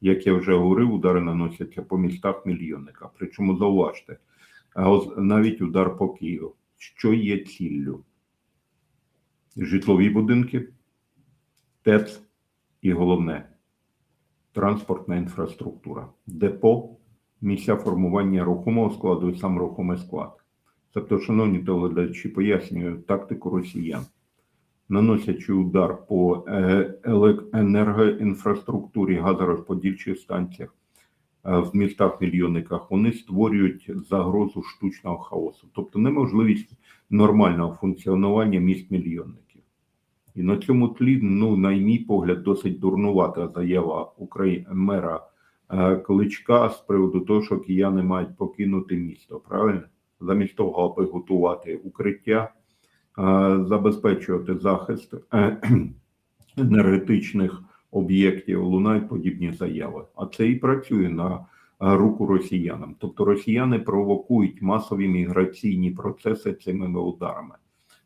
Як я вже говорив, удари наносяться по містах мільйонниках. Причому зауважте, навіть удар по Києву. Що є ціллю? Житлові будинки, ТЕЦ і головне транспортна інфраструктура, депо, місця формування рухомого складу і сам рухомий склад. Тобто, шановні телеглядачі, пояснюю тактику росіян. Наносячи удар по е, енергоінфраструктурі, газорозподільчих станціях е, в містах мільйонниках, вони створюють загрозу штучного хаосу, тобто неможливість нормального функціонування міст мільйонників. І на цьому тлі, ну, на мій погляд, досить дурнувата заява Украї... мера е, Кличка з приводу того, що кияни мають покинути місто. Правильно? Замість того, аби готувати укриття, забезпечувати захист е, енергетичних об'єктів, лунають подібні заяви. А це і працює на руку росіянам. Тобто росіяни провокують масові міграційні процеси цими ударами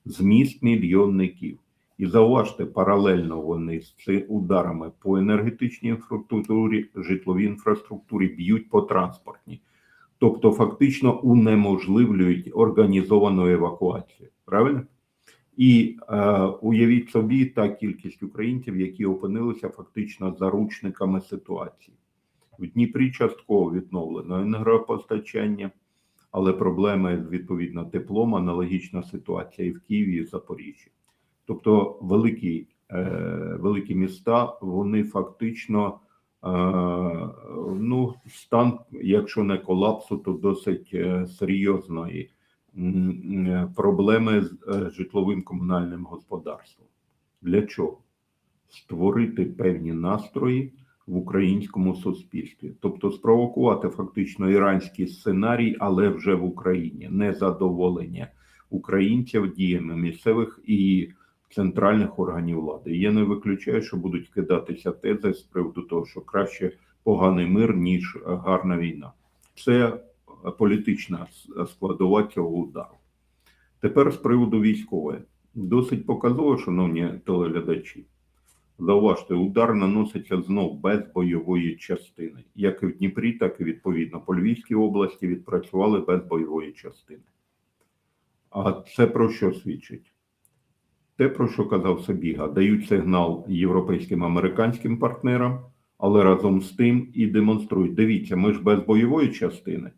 з міст мільйонників. І зауважте, паралельно вони з цими ударами по енергетичній інфраструктурі, житловій інфраструктурі б'ють по транспортній. Тобто фактично унеможливлюють організовану евакуацію. Правильно? І е, уявіть собі та кількість українців, які опинилися фактично заручниками ситуації. В Дніпрі частково відновлено енергопостачання, але проблеми з відповідно теплом, аналогічна ситуація і в Києві, і в Запоріжжі. Тобто великі, е, великі міста, вони фактично е, ну, стан, якщо не колапсу, то досить е, серйозної проблеми з е, житловим комунальним господарством. Для чого? Створити певні настрої в українському суспільстві, тобто спровокувати фактично іранський сценарій, але вже в Україні незадоволення українців діями місцевих і центральних органів влади. Я не виключаю, що будуть кидатися тези з приводу того, що краще поганий мир, ніж гарна війна. Це політична складова цього удару. Тепер з приводу військової. Досить показово, шановні телеглядачі. Зауважте, удар наноситься знов без бойової частини. Як і в Дніпрі, так і відповідно по Львівській області відпрацювали без бойової частини. А це про що свідчить? Те, про що казав Сабіга, дають сигнал європейським американським партнерам, але разом з тим і демонструють. Дивіться, ми ж без бойової частини.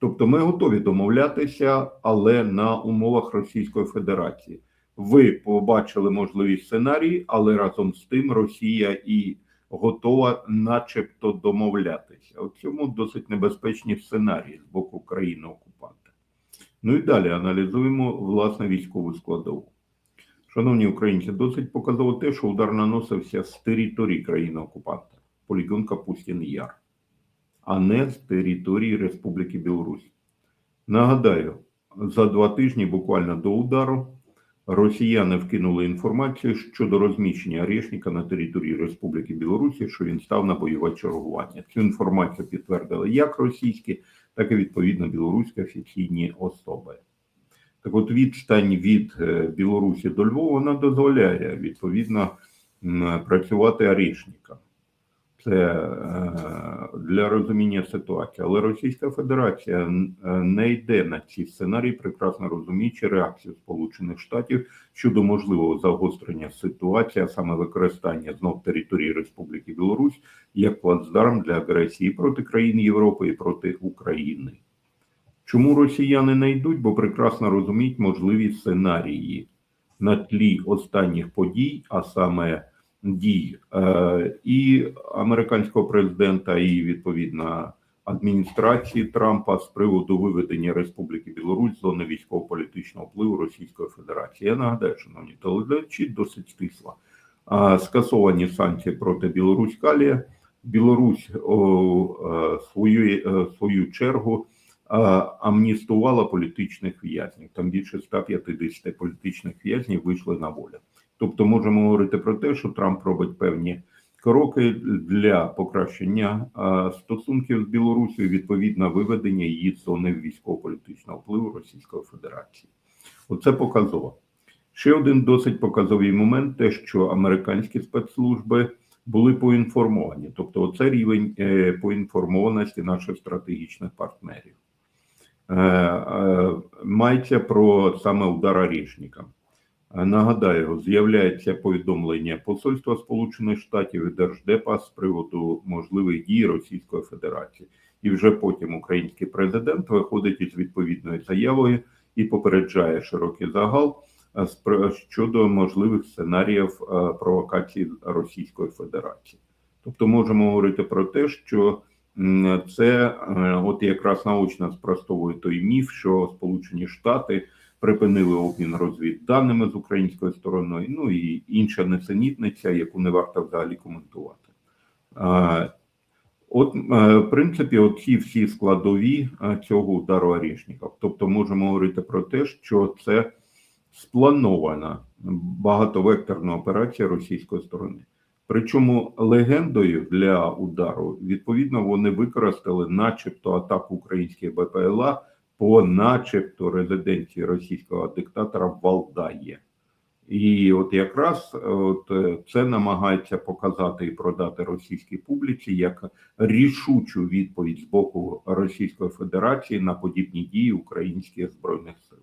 Тобто ми готові домовлятися, але на умовах Російської Федерації. Ви побачили можливі сценарії, але разом з тим Росія і готова, начебто, домовлятися. У цьому досить небезпечні сценарії з боку країни-окупанта. Ну і далі аналізуємо власне військову складову. Шановні українці, досить показово те, що удар наносився з території країни-окупанта, полігон Капустін Яр, а не з території Республіки Білорусь. Нагадаю, за два тижні буквально до удару росіяни вкинули інформацію щодо розміщення Орешника на території Республіки Білорусі, що він став на бойове чергування. Цю інформацію підтвердили як російські, так і відповідно білоруські офіційні особи. Так от відстань від е, Білорусі до Львова вона дозволяє відповідно працювати орішникам. Це е, для розуміння ситуації. Але Російська Федерація е, не йде на ці сценарії, прекрасно розуміючи реакцію Сполучених Штатів щодо можливого загострення ситуації, а саме використання знов території Республіки Білорусь як плацдарм для агресії проти країн Європи і проти України. Чому росіяни не йдуть? Бо прекрасно розуміють можливі сценарії на тлі останніх подій, а саме дій е, і американського президента, і відповідно адміністрації Трампа з приводу виведення Республіки Білорусь з зони військово-політичного впливу Російської Федерації. Я нагадаю, шановні телеглядачі, досить стисла. Скасовані санкції проти Білорусь Калія. Білорусь о, е, свою, е, свою чергу амністувала політичних в'язнів. Там більше 150 політичних в'язнів вийшли на волю. Тобто, можемо говорити про те, що Трамп робить певні кроки для покращення стосунків з Білорусією, відповідно виведення її з зони військово-політичного впливу Російської Федерації. Оце показово. Ще один досить показовий момент: те, що американські спецслужби були поінформовані. Тобто, це рівень е, поінформованості наших стратегічних партнерів. Е, е, Мається про саме удар Орішника. Нагадаю, з'являється повідомлення Посольства Сполучених Штатів і Держдепа з приводу можливих дій Російської Федерації. І вже потім український президент виходить із відповідною заявою і попереджає широкий загал щодо можливих сценаріїв провокації Російської Федерації. Тобто можемо говорити про те, що це е, от якраз наочно спростовує той міф, що Сполучені Штати припинили обмін розвідданими з українською стороною, ну і інша несенітниця, яку не варто взагалі коментувати. От, е, в принципі, оці всі складові е, цього удару Орішника. Тобто, можемо говорити про те, що це спланована багатовекторна операція російської сторони. Причому легендою для удару відповідно вони використали, начебто, атаку українських БПЛА по, начебто, резиденції російського диктатора в Валдаї. І от якраз от е, це намагається показати і продати російській публіці як рішучу відповідь з боку Російської Федерації на подібні дії українських збройних сил.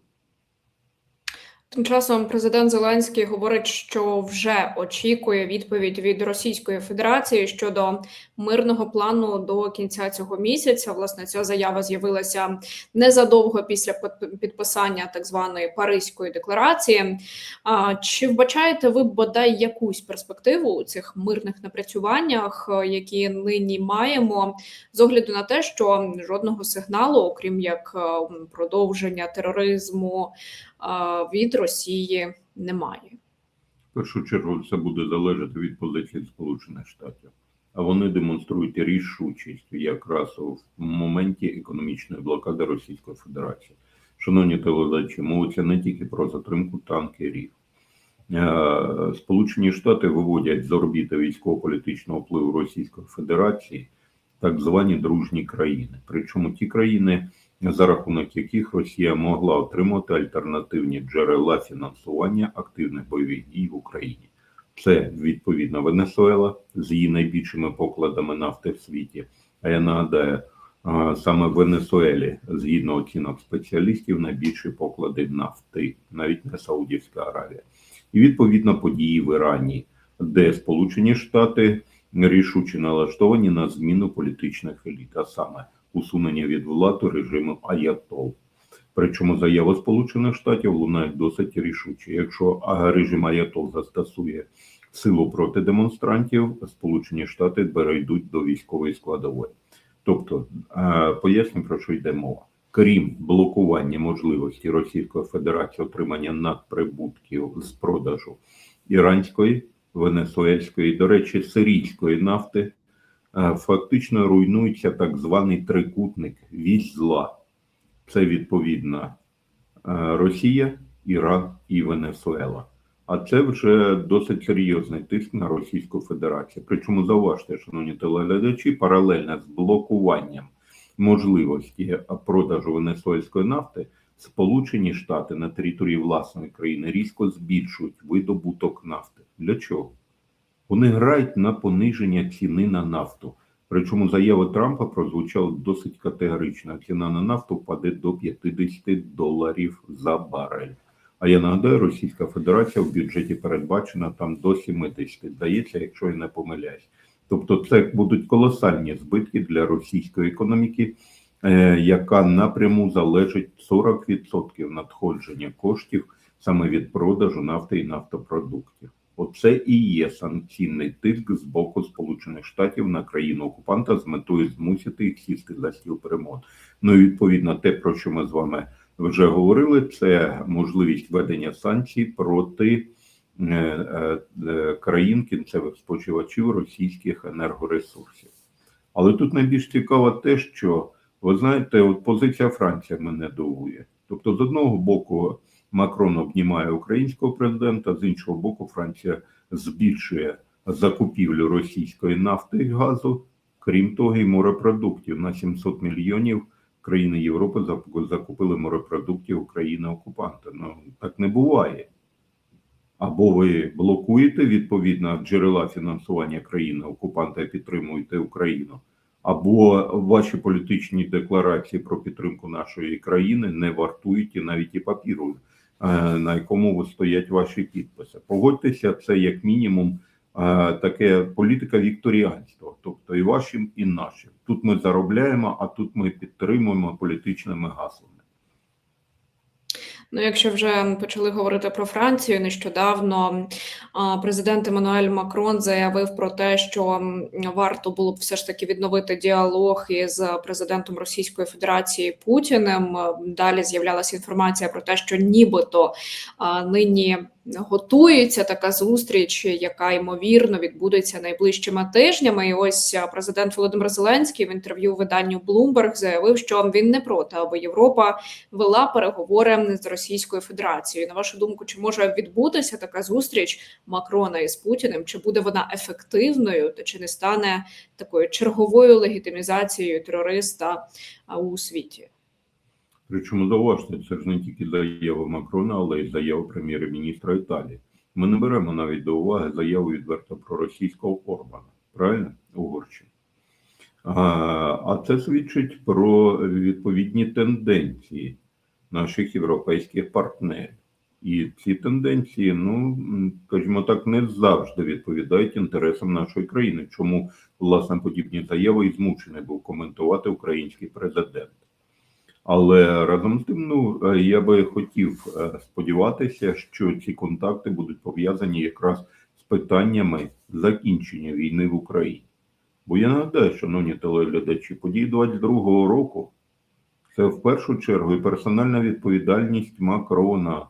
Тим часом президент Зеленський говорить, що вже очікує відповідь від Російської Федерації щодо мирного плану до кінця цього місяця. Власне, ця заява з'явилася незадовго після під- підписання так званої Паризької декларації. А чи вбачаєте ви бодай якусь перспективу у цих мирних напрацюваннях, е, які нині маємо, з огляду на те, що жодного сигналу, окрім як е, продовження тероризму від Росії немає. В першу чергу це буде залежати від позиції Сполучених Штатів. А вони демонструють рішучість якраз у моменті економічної блокади Російської Федерації. Шановні телеглядачі, мовиться не тільки про затримку танкерів. Е, Сполучені Штати виводять з орбіти військово-політичного впливу Російської Федерації так звані дружні країни. Причому ті країни, за рахунок яких Росія могла отримати альтернативні джерела фінансування активних бойових дій в Україні. Це відповідно Венесуела з її найбільшими покладами нафти в світі. А я нагадаю, саме в Венесуелі, згідно оцінок спеціалістів, найбільші поклади нафти, навіть не Саудівська Аравія. І відповідно події в Ірані, де Сполучені Штати рішуче налаштовані на зміну політичних еліт, а саме усунення від влади режиму Аятол. Причому заява Сполучених Штатів лунає досить рішуче. Якщо режим Аятол застосує силу проти демонстрантів, Сполучені Штати перейдуть до військової складової. Тобто, поясню про що йде мова. Крім блокування можливості Російської Федерації отримання надприбутків з продажу іранської, венесуельської, до речі, сирійської нафти, фактично руйнується так званий трикутник вісь зла. Це відповідно е, Росія, Іран і Венесуела. А це вже досить серйозний тиск на Російську Федерацію. Причому зауважте, шановні телеглядачі, паралельно з блокуванням можливості продажу венесуельської нафти, Сполучені Штати на території власної країни різко збільшують видобуток нафти. Для чого? Вони грають на пониження ціни на нафту. Причому заява Трампа прозвучала досить категорично. Ціна на нафту впаде до 50 доларів за барель. А я нагадаю, Російська Федерація в бюджеті передбачена там до 70, здається, якщо я не помиляюсь. Тобто, це будуть колосальні збитки для російської економіки, е, яка напряму залежить 40% надходження коштів саме від продажу нафти і нафтопродуктів. Оце і є санкційний тиск з боку Сполучених Штатів на країну окупанта з метою змусити їх сісти за стіл перемовин. Ну і відповідно те, про що ми з вами вже говорили, це можливість введення санкцій проти е, е, е, країн кінцевих споживачів російських енергоресурсів. Але тут найбільш цікаво те, що ви знаєте, от позиція Франції мене дивує. Тобто, з одного боку, Макрон обнімає українського президента, з іншого боку, Франція збільшує закупівлю російської нафти і газу, крім того, і морепродуктів на 700 мільйонів країни Європи закупили морепродуктів України окупанта. Ну так не буває. Або ви блокуєте відповідно джерела фінансування країни окупанта і підтримуєте Україну, або ваші політичні декларації про підтримку нашої країни не вартують і навіть і папіру, на якому ви стоять ваші підписи. Погодьтеся, це як мінімум е, таке політика вікторіанства, тобто і вашим, і нашим. Тут ми заробляємо, а тут ми підтримуємо політичними гаслами. Ну, якщо вже почали говорити про Францію, нещодавно президент Еммануель Макрон заявив про те, що варто було б все ж таки відновити діалог із президентом Російської Федерації Путіним. Далі з'являлася інформація про те, що нібито нині готується така зустріч, яка ймовірно відбудеться найближчими тижнями. І ось президент Володимир Зеленський в інтерв'ю виданню Bloomberg заявив, що він не проти, аби Європа вела переговори з Російською Федерацією. На вашу думку, чи може відбутися така зустріч Макрона із Путіним? Чи буде вона ефективною, та чи не стане такою черговою легітимізацією терориста у світі? Причому зауважте, це ж не тільки заява Макрона, але й заява прем'єр-міністра Італії. Ми не беремо навіть до уваги заяву відверто про російського Орбана, правильно? Угорщини. А, а це свідчить про відповідні тенденції наших європейських партнерів. І ці тенденції, ну скажімо так, не завжди відповідають інтересам нашої країни. Чому власне подібні заяви і змушений був коментувати український президент. Але разом з тим, ну е, я би хотів е, сподіватися, що ці контакти будуть пов'язані якраз з питаннями закінчення війни в Україні. Бо я нагадаю, шановні телеглядачі, події 22-го року це в першу чергу і персональна відповідальність Макрона.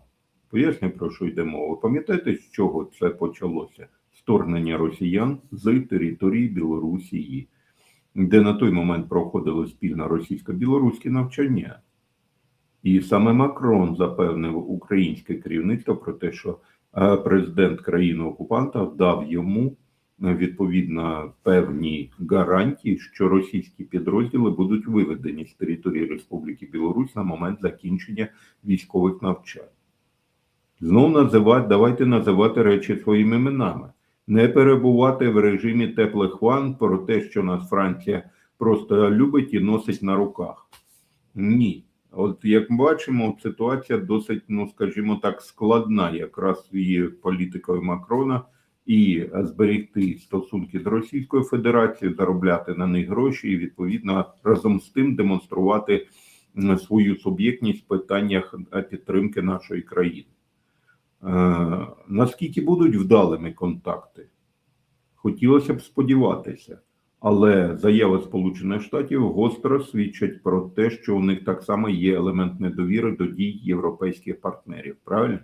Поясню, про що йде мова. Пам'ятаєте, з чого це почалося? Вторгнення росіян з території Білорусі, де на той момент проходили спільно російсько-білоруські навчання. І саме Макрон запевнив українське керівництво про те, що е, президент країни-окупанта дав йому е, відповідно певні гарантії, що російські підрозділи будуть виведені з території Республіки Білорусь на момент закінчення військових навчань. Знов називати, давайте називати речі своїми іменами. Не перебувати в режимі теплих ван про те, що нас Франція просто любить і носить на руках. Ні. От як бачимо, ситуація досить, ну скажімо так, складна, якраз її політикою Макрона, і зберегти стосунки з Російською Федерацією, заробляти на них гроші, і відповідно разом з тим демонструвати свою суб'єктність в питаннях підтримки нашої країни. Е, Наскільки будуть вдалими контакти? Хотілося б сподіватися, але заяви Сполучених Штатів гостро свідчать про те, що у них так само є елемент недовіри до дій європейських партнерів. Правильно?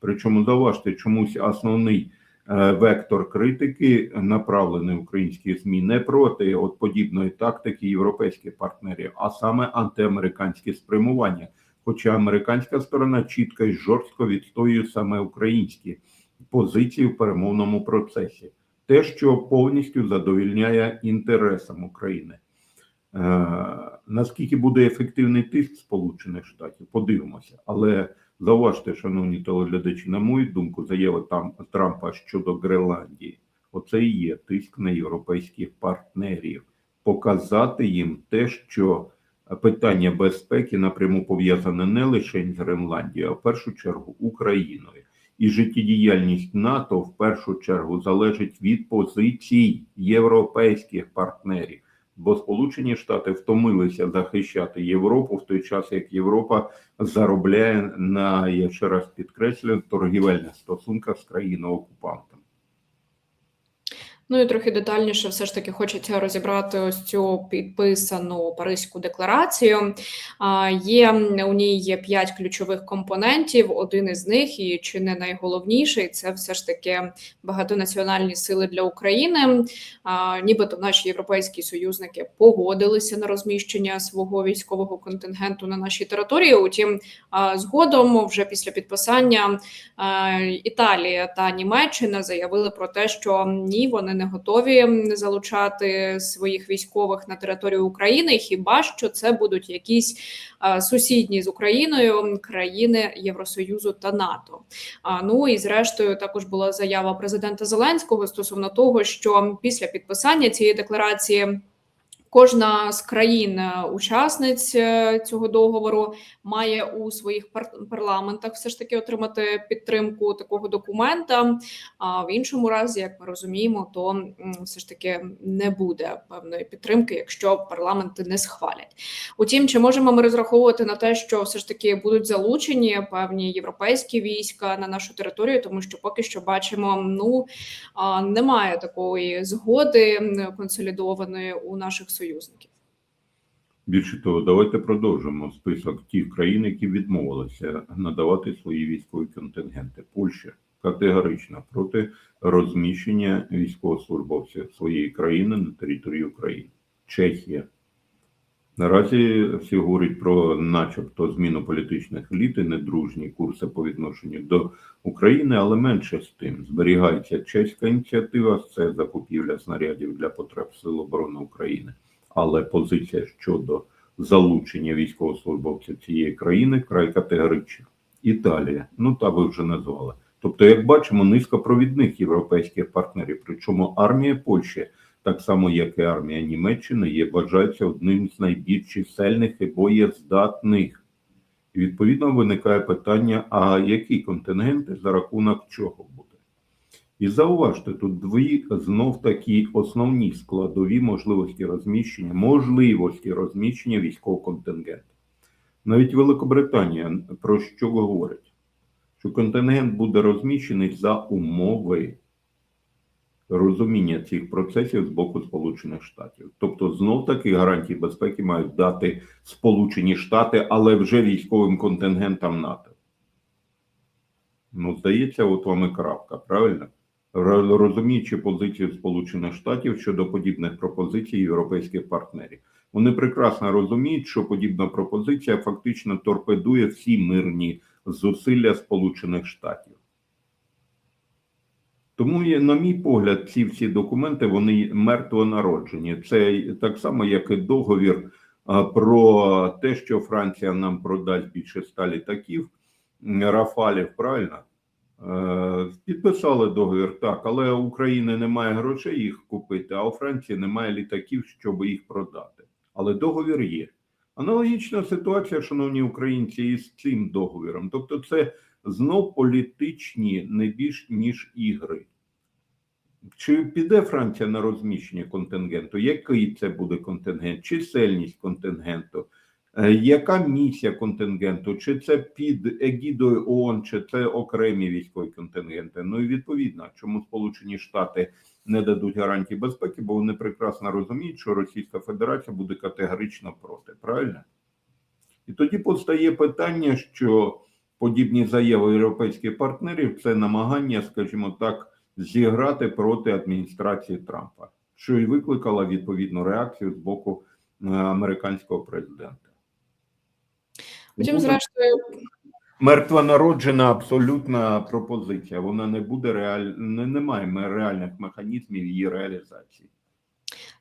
Причому заважте, чомусь основний е, вектор критики направлений українські ЗМІ не проти от подібної тактики європейських партнерів, а саме антиамериканське спрямування. Хоча американська сторона чітко і жорстко відстоює саме українські позиції в перемовному процесі, те, що повністю задовільняє інтересам України. Е, наскільки буде ефективний тиск Сполучених Штатів, подивимося. Але зауважте, шановні телеглядачі, на мою думку, заява там Трампа щодо Гренландії, оце і є тиск на європейських партнерів, показати їм те, що питання безпеки напряму пов'язане не лише з Гренландією, а в першу чергу Україною. І життєдіяльність НАТО в першу чергу залежить від позицій європейських партнерів, бо Сполучені Штати втомилися захищати Європу в той час, як Європа заробляє на я ще раз підкреслюю торгівельних стосунках з країною окупантом. Ну і трохи детальніше, все ж таки хочеться розібрати ось цю підписану Паризьку декларацію. Є у ній є п'ять ключових компонентів. Один із них, і чи не найголовніший, це все ж таки багатонаціональні сили для України. Нібито наші європейські союзники погодилися на розміщення свого військового контингенту на нашій території. Утім, згодом, вже після підписання, Італія та Німеччина заявили про те, що ні, вони не готові залучати своїх військових на територію України. Хіба що це будуть якісь сусідні з Україною країни Євросоюзу та НАТО? А ну і зрештою також була заява президента Зеленського стосовно того, що після підписання цієї декларації. Кожна з країн-учасниць е, цього договору має у своїх пар- парламентах все ж таки отримати підтримку такого документа. А в іншому разі, як ми розуміємо, то все ж таки не буде певної підтримки, якщо парламенти не схвалять. Утім, чи можемо ми розраховувати на те, що все ж таки будуть залучені певні європейські війська на нашу територію, тому що поки що бачимо, ну немає такої згоди консолідованої у наших союзників. Більше того, давайте продовжимо список тих країн, які відмовилися надавати свої військові контингенти. Польща категорично проти розміщення військовослужбовців своєї країни на території України. Чехія. Наразі всі говорять про, начебто, зміну політичних еліт і недружні курси по відношенню до України, але менше з тим зберігається чеська ініціатива, це закупівля снарядів для потреб Сил оборони України. Але позиція щодо залучення військовослужбовців цієї країни край категорична. Італія, ну та ви вже назвали. Тобто, як бачимо, низка провідних європейських партнерів, причому армія Польщі, так само як і армія Німеччини, є вважається одним з найбільш чисельних і боєздатних. І відповідно виникає питання: а які контингенти за рахунок чого буде? І зауважте, тут дві знов такі основні складові можливості розміщення, можливості розміщення військового контингенту. Навіть Великобританія про що говорить? Що контингент буде розміщений за умови розуміння цих процесів з боку Сполучених Штатів. Тобто, знов таки гарантії безпеки мають дати Сполучені Штати, але вже військовим контингентам НАТО. Ну, здається, от вам і крапка, правильно? Ро- Розуміючи позицію Сполучених Штатів щодо подібних пропозицій європейських партнерів, вони прекрасно розуміють, що подібна пропозиція фактично торпедує всі мирні зусилля Сполучених Штатів. Тому, на мій погляд, ці всі документи вони мертвонароджені. Це так само, як і договір про те, що Франція нам продасть більше ста літаків Рафалів, правильно? Е, Підписали договір, так, але у України немає грошей їх купити, а у Франції немає літаків, щоб їх продати. Але договір є. Аналогічна ситуація, шановні українці, із цим договіром. Тобто, це знов політичні не більш ніж ігри. Чи піде Франція на розміщення контингенту? Який це буде контингент? Чисельність контингенту? Е, Яка місія контингенту? Чи це під егідою ООН, чи це окремі військові контингенти? Ну і відповідно, чому Сполучені Штати не дадуть гарантії безпеки, бо вони прекрасно розуміють, що Російська Федерація буде категорично проти. Правильно? І тоді постає питання, що подібні заяви європейських партнерів це намагання, скажімо так, зіграти проти адміністрації Трампа, що і викликало відповідну реакцію з боку е, американського президента. Потім, зрештою, Мертвонароджена абсолютна пропозиція. Вона не буде реаль... не, немає реальних механізмів її реалізації.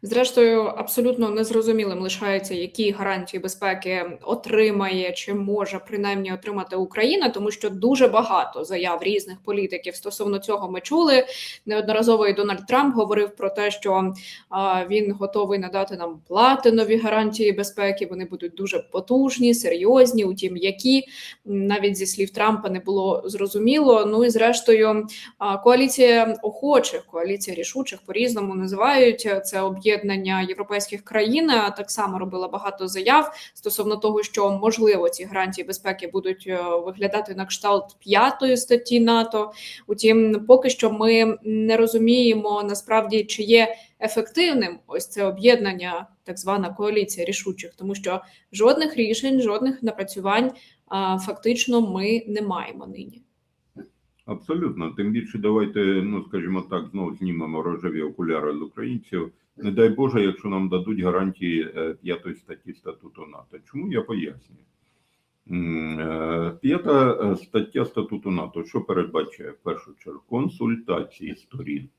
Зрештою, абсолютно незрозумілим лишається, які гарантії безпеки отримає чи може принаймні отримати Україна, тому що дуже багато заяв різних політиків стосовно цього ми чули. Неодноразово і Дональд Трамп говорив про те, що а, він готовий надати нам платинові гарантії безпеки. Вони будуть дуже потужні, серйозні. Утім, які навіть зі слів Трампа не було зрозуміло. Ну і зрештою, а, коаліція охочих, коаліція рішучих по різному називають це об'єднання європейських країн. Так само робила багато заяв стосовно того, що можливо ці гарантії безпеки будуть е, виглядати на кшталт п'ятої статті НАТО. Утім, поки що ми не розуміємо насправді, чи є ефективним ось це об'єднання, так звана коаліція рішучих, тому що жодних рішень, жодних напрацювань фактично ми не маємо нині. Абсолютно. Тим більше давайте, ну скажімо так, знову знімемо рожеві окуляри з українців. Не дай Боже, якщо нам дадуть гарантії е, п'ятої статті статуту НАТО. Чому я пояснюю? Е, П'ята е, стаття статуту НАТО, що передбачає в першу чергу консультації сторін.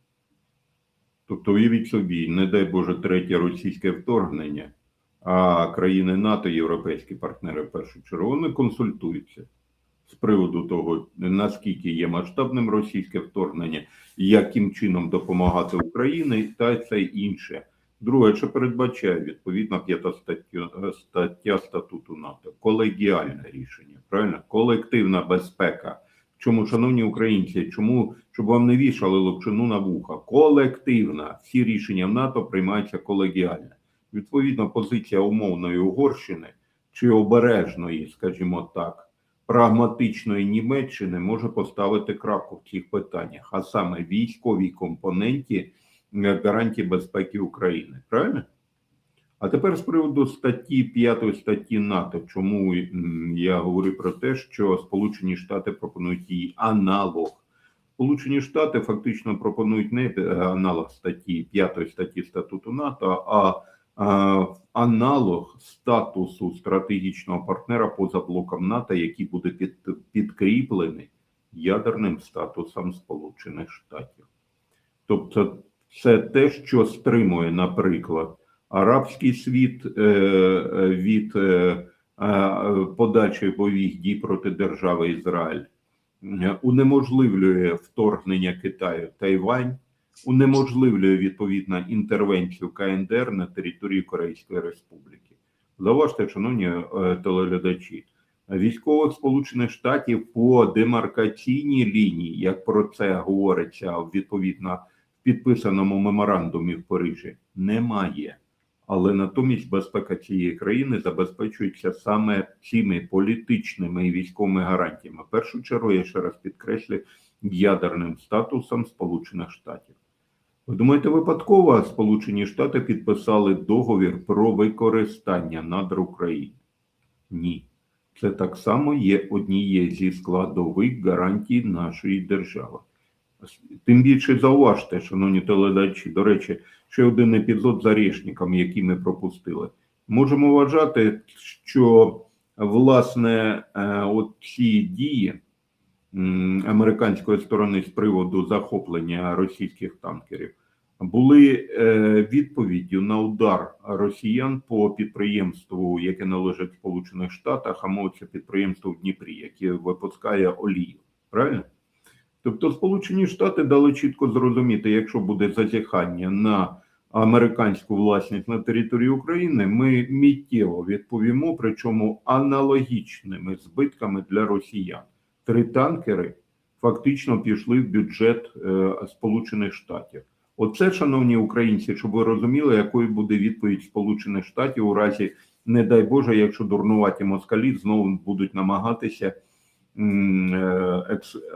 Тобто, уявіть собі, не дай Боже, третє російське вторгнення, а країни НАТО, європейські партнери в першу чергу, вони консультуються з приводу того, наскільки є масштабним російське вторгнення, яким чином допомагати Україні та це інше. Друге, що передбачає відповідно п'ята стаття, стаття статуту НАТО, колегіальне рішення, правильно? Колективна безпека. Чому, шановні українці, чому щоб вам не вішали лапшину на вуха? Колективна. Всі рішення в НАТО приймаються колегіально. Відповідно, позиція умовної Угорщини чи обережної, скажімо так, прагматичної Німеччини може поставити крапку в цих питаннях, а саме військовій компоненті е, гарантії безпеки України. Правильно? А тепер з приводу статті 5 статті НАТО, чому я говорю про те, що Сполучені Штати пропонують її аналог. Сполучені Штати фактично пропонують не е, аналог статті 5 статті статуту НАТО, а, а аналог статусу стратегічного партнера поза блоком НАТО, який буде під, підкріплений ядерним статусом Сполучених Штатів. Тобто, це те, що стримує, наприклад, арабський світ е, е, від е, е, бойових дій проти держави Ізраїль, унеможливлює вторгнення Китаю Тайвань, унеможливлює відповідно інтервенцію КНДР на території Корейської Республіки. Заважте, шановні е, телеглядачі, військових Сполучених Штатів по демаркаційній лінії, як про це говориться відповідно в підписаному меморандумі в Парижі, немає. Але натомість безпека цієї країни забезпечується саме цими політичними і військовими гарантіями. В першу чергу, я ще раз підкреслю, ядерним статусом Сполучених Штатів. Ви думаєте, випадково Сполучені Штати підписали договір про використання надр України? Ні. Це так само є однією зі складових гарантій нашої держави. Тим більше зауважте, шановні теледачі, до речі, ще один епізод з Орешником, який ми пропустили. Можемо вважати, що власне е, от ці дії американської сторони з приводу захоплення російських танкерів були е, відповіддю на удар росіян по підприємству, яке належить Сполучених Штатах, а мовиться підприємство в Дніпрі, яке випускає олію. Правильно? Тобто Сполучені Штати дали чітко зрозуміти, якщо буде зазіхання на американську власність на території України, ми миттєво відповімо, причому аналогічними збитками для росіян. Три танкери фактично пішли в бюджет е, Сполучених Штатів. Оце, шановні українці, щоб ви розуміли, якою буде відповідь Сполучених Штатів у разі, не дай Боже, якщо дурнуваті москалі знову будуть намагатися е,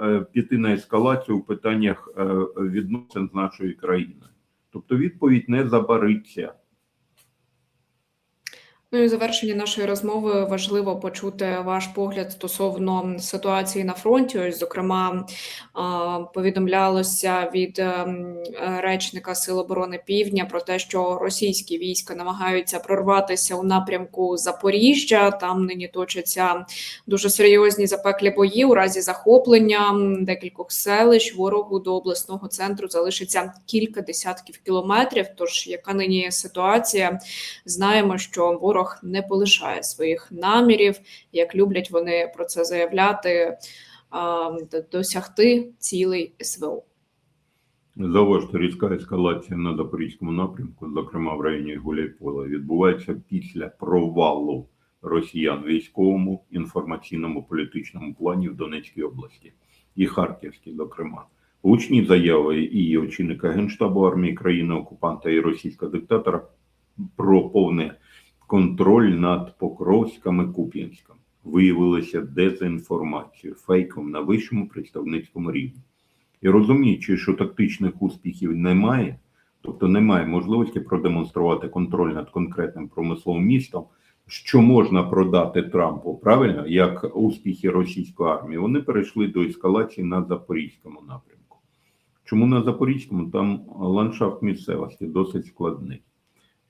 е, піти на ескалацію в питаннях відносин з нашою країною. Тобто відповідь не забариться. Ну і в завершенні нашої розмови важливо почути ваш погляд стосовно ситуації на фронті. Ось, зокрема, повідомлялося від ем, речника Сил оборони Півдня про те, що російські війська намагаються прорватися у напрямку Запоріжжя. Там нині точаться дуже серйозні запеклі бої. У разі захоплення декількох селищ ворогу до обласного центру залишиться кілька десятків кілометрів. Тож яка нині ситуація? Знаємо, що ворог не полишає своїх намірів, як люблять вони про це заявляти, досягти цілей СВО. Заважте різка ескалація на Запорізькому напрямку, зокрема в районі Гуляйпола, відбувається після провалу росіян військовому, інформаційному, політичному плані в Донецькій області і Харківській, зокрема. Гучні заяви і очільника Генштабу армії країни-окупанта і російського диктатора про повний контроль над Покровськом і Куп'янськом виявилися дезінформацією, фейком на вищому представницькому рівні. І розуміючи, що тактичних успіхів немає, тобто немає можливості продемонструвати контроль над конкретним промисловим містом, що можна продати Трампу, правильно, як успіхи російської армії, вони перейшли до ескалації на Запорізькому напрямку. Чому на Запорізькому? Там ландшафт місцевості досить складний.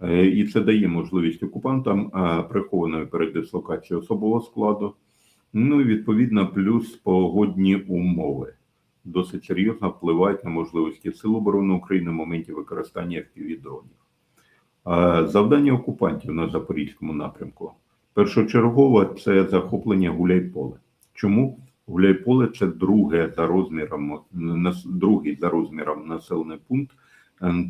Е, І це дає можливість окупантам е, прихованої передислокації особового складу, ну і відповідно плюс погодні умови. досить серйозно впливають на можливості Сил оборони України в моменті використання FPV-дронів. Е, Завдання окупантів на Запорізькому напрямку. Першочергове це захоплення Гуляйполе. Чому? Гуляйполе це друге за розміром, другий за розміром населений пункт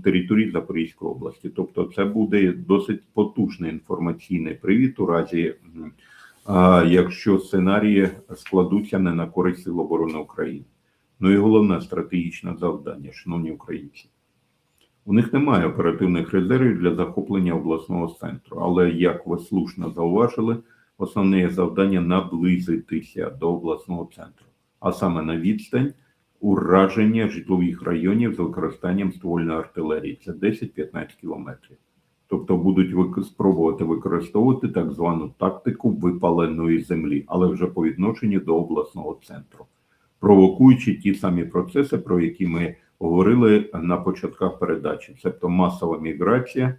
території Запорізької області. Тобто, це буде досить потужний інформаційний привід у разі, якщо сценарії складуться не на користь Сил оборони України. Ну і головне стратегічне завдання, шановні українці. У них немає оперативних резервів для захоплення обласного центру, але як ви слушно зауважили, основне завдання наблизитися до обласного центру, а саме на відстань ураження житлових районів з використанням ствольної артилерії. Це 10-15 кілометрів. Тобто будуть спробувати використовувати так звану тактику випаленої землі, але вже по відношенню до обласного центру, провокуючи ті самі процеси, про які ми говорили на початках передачі, тобто масова міграція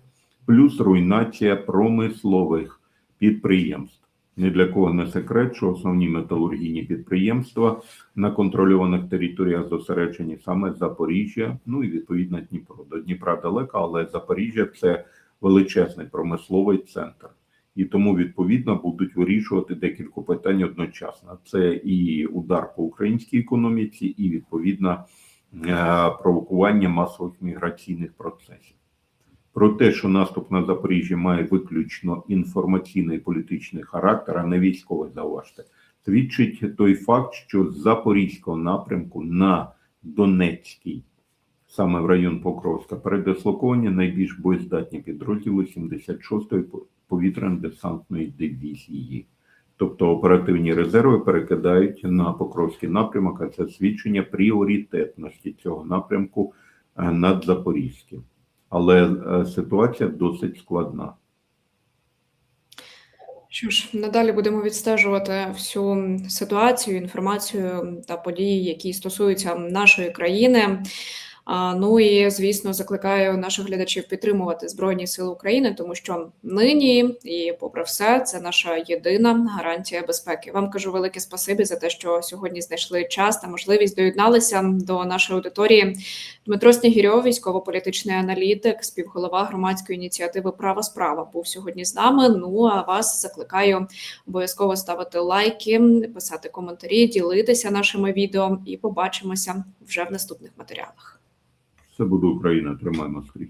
плюс руйнація промислових підприємств. Ні для кого не секрет, що основні металургійні підприємства на контрольованих територіях зосереджені саме Запоріжжя, ну і відповідно Дніпро. До Дніпра далеко, але Запоріжжя це величезний промисловий центр. І тому відповідно будуть вирішувати декілька питань одночасно. Це і удар по українській економіці, і відповідно е, провокування масових міграційних процесів. Про те, що наступ на Запоріжжя має виключно інформаційний і політичний характер, а не військовий, зауважте, свідчить той факт, що з Запорізького напрямку на Донецький, саме в район Покровська, передислоковані найбільш боєздатні підрозділи 76-ї повітряно-десантної дивізії. Тобто оперативні резерви перекидають на Покровський напрямок, а це свідчення пріоритетності цього напрямку е, над Запорізьким. Але е, ситуація досить складна. Що ж, надалі будемо відстежувати всю ситуацію, інформацію та події, які стосуються нашої країни. А, Ну і звісно, закликаю наших глядачів підтримувати Збройні Сили України, тому що нині і, попри все, це наша єдина гарантія безпеки. Вам кажу велике спасибі за те, що сьогодні знайшли час та можливість доєдналися до нашої аудиторії. Дмитро Снігірьов, військово-політичний аналітик, співголова громадської ініціативи Права справа був сьогодні з нами. Ну а вас закликаю обов'язково ставити лайки, писати коментарі, ділитися нашими відео і побачимося вже в наступних матеріалах. Це буде Україна. Тримаємо стрій.